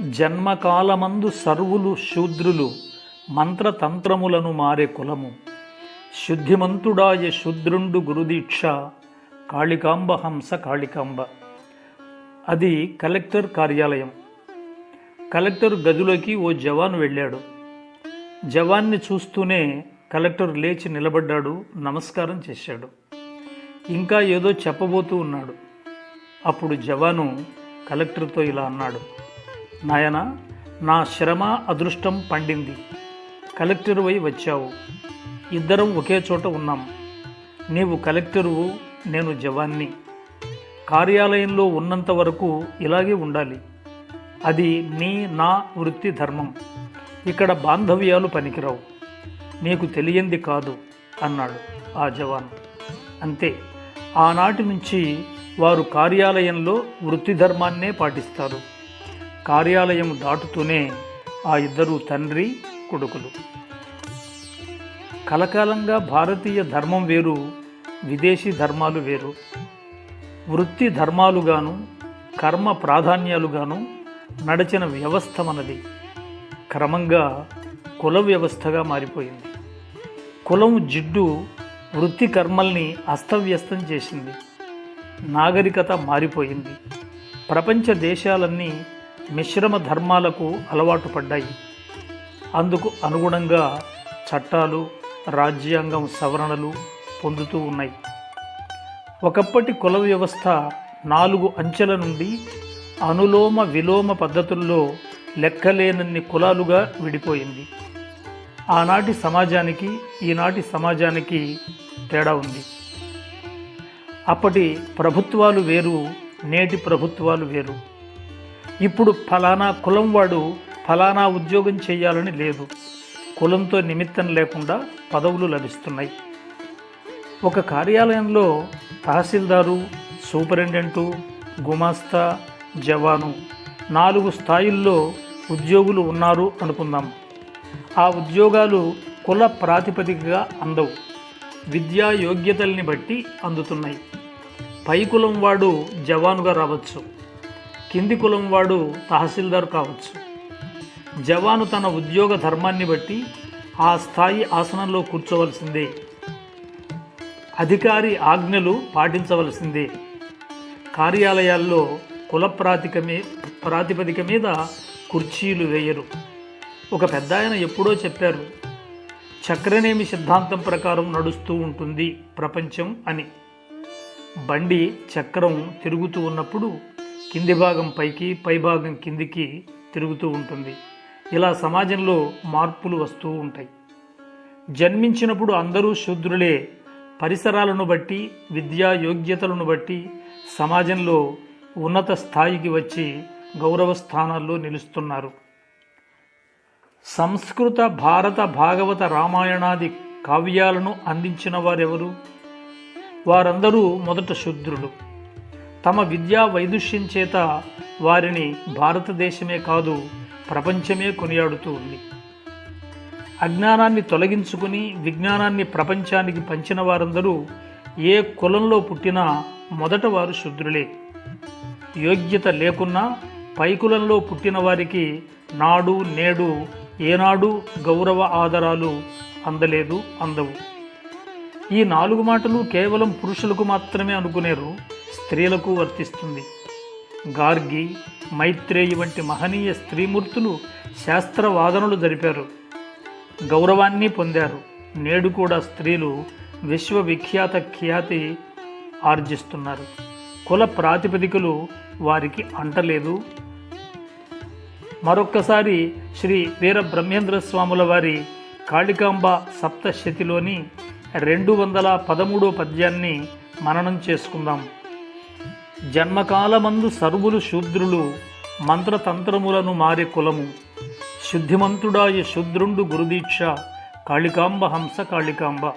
జన్మకాలమందు సర్వులు శూద్రులు మంత్రతంత్రములను మారే కులము. శుద్ధిమంతుడాయ శూద్రుండు గురుదీక్ష కాళికాంబ హంస కాళికాంబ. అది కలెక్టర్ కార్యాలయం. కలెక్టర్ గదిలోకి ఓ జవాను వెళ్ళాడు. జవాన్ని చూస్తూనే కలెక్టర్ లేచి నిలబడ్డాడు నమస్కారం చేశాడు. ఇంకా ఏదో చెప్పబోతూ ఉన్నాడు. అప్పుడు జవాను కలెక్టర్తో ఇలా అన్నాడు. నాయన నా శ్రమ అదృష్టం పండింది. కలెక్టరువై వచ్చావు. ఇద్దరం ఒకే చోట ఉన్నాం. నీవు కలెక్టరువు నేను జవాన్ని. కార్యాలయంలో ఉన్నంత వరకు ఇలాగే ఉండాలి. అది నీ నా వృత్తి ధర్మం. ఇక్కడ బాంధవ్యాలు పనికిరావు. నీకు తెలియంది కాదు అన్నాడు ఆ జవాన్. అంతే. ఆనాటి నుంచి వారు కార్యాలయంలో వృత్తి ధర్మాన్నే పాటిస్తారు. కార్యాలయం దాటుతూనే ఆ ఇద్దరు తండ్రి కొడుకులు. కలకాలంగా భారతీయ ధర్మం వేరు విదేశీ ధర్మాలు వేరు. వృత్తి ధర్మాలుగాను కర్మ ప్రాధాన్యాలుగాను నడిచిన వ్యవస్థ మనది. క్రమంగా కుల వ్యవస్థగా మారిపోయింది. కులం జిడ్డు వృత్తి కర్మల్ని అస్తవ్యస్తం చేసింది. నాగరికత మారిపోయింది. ప్రపంచ దేశాలన్నీ మిశ్రమ ధర్మాలకు అలవాటు పడ్డాయి. అందుకు అనుగుణంగా చట్టాలు రాజ్యాంగం సవరణలు పొందుతూ ఉన్నాయి. ఒకప్పటి కుల వ్యవస్థ నాలుగు అంచెల నుండి అనులోమ విలోమ పద్ధతుల్లో లెక్కలేనన్ని కులాలుగా విడిపోయింది. ఆనాటి సమాజానికి ఈనాటి సమాజానికి తేడా ఉంది. అప్పటి ప్రభుత్వాలు వేరు నేటి ప్రభుత్వాలు వేరు. ఇప్పుడు ఫలానా కులం వాడు ఫలానా ఉద్యోగం చేయాలని లేదు. కులంతో నిమిత్తం లేకుండా పదవులు లభిస్తున్నాయి. ఒక కార్యాలయంలో తహసీల్దారు సూపరింటెండెంటు గుమాస్తా జవాను నాలుగు స్థాయిల్లో ఉద్యోగులు ఉన్నారు అనుకుందాం. ఆ ఉద్యోగాలు కుల ప్రాతిపదికగా అందవు. విద్యా యోగ్యతల్ని బట్టి అందుతున్నాయి. పై కులం వాడు జవానుగా రావచ్చు. కింది కులం వాడు తహసీల్దార్ కావచ్చు. జవాను తన ఉద్యోగ ధర్మాన్ని బట్టి ఆ స్థాయి ఆసనంలో కూర్చోవలసిందే. అధికారి ఆజ్ఞలు పాటించవలసిందే. కార్యాలయాల్లో కుల ప్రాతికమే ప్రాతిపదిక మీద కుర్చీలు వేయరు. ఒక పెద్ద ఆయన ఎప్పుడో చెప్పారు చక్రనేమి సిద్ధాంతం ప్రకారం నడుస్తూ ఉంటుంది ప్రపంచం అని. బండి చక్రం తిరుగుతూ ఉన్నప్పుడు కింది భాగం పైకి పై భాగం కిందికి తిరుగుతూ ఉంటుంది. ఇలా సమాజంలో మార్పులు వస్తూ ఉంటాయి. జన్మించినప్పుడు అందరూ శూద్రులే. పరిసరాలను బట్టి విద్యా యోగ్యతలను బట్టి సమాజంలో ఉన్నత స్థాయికి వచ్చి గౌరవ స్థానాల్లో నిలుస్తున్నారు. సంస్కృత భారత భాగవత రామాయణాది కావ్యాలను అందించిన వారెవరు? వారందరూ మొదట శూద్రులు. తమ విద్యా వైదుష్యం చేత వారిని భారతదేశమే కాదు ప్రపంచమే కొనియాడుతూ ఉంది. అజ్ఞానాన్ని తొలగించుకుని విజ్ఞానాన్ని ప్రపంచానికి పంచిన వారందరూ ఏ కులంలో పుట్టినా మొదట వారు శుద్రులే. యోగ్యత లేకున్నా పైకులంలో పుట్టిన వారికి నాడు నేడు ఏనాడు గౌరవ ఆదరాలు అందలేదు అందవు. ఈ నాలుగు మాటలు కేవలం పురుషులకు మాత్రమే అనుకునేరు. స్త్రీలకు వర్తిస్తుంది. గార్గి మైత్రేయి వంటి మహనీయ స్త్రీమూర్తులు శాస్త్రవాదనలు జరిపారు. గౌరవాన్ని పొందారు. నేడు కూడా స్త్రీలు విశ్వవిఖ్యాత ఖ్యాతి ఆర్జిస్తున్నారు. కుల ప్రాతిపదికలు వారికి అంటలేదు. మరొక్కసారి శ్రీ వీర బ్రహ్మేంద్ర స్వాముల వారి కాళికాంబ సప్తశతిలోని రెండు వందల పదమూడో పద్యాన్ని మననం చేసుకుందాం. జన్మకాలమందు సర్వులు శూద్రులు మంత్రతంత్రములను మారే కులము. శుద్ధిమంతుడాయ శుద్రుండు గురుదీక్ష కాళికాంబ హంస కాళికాంబ.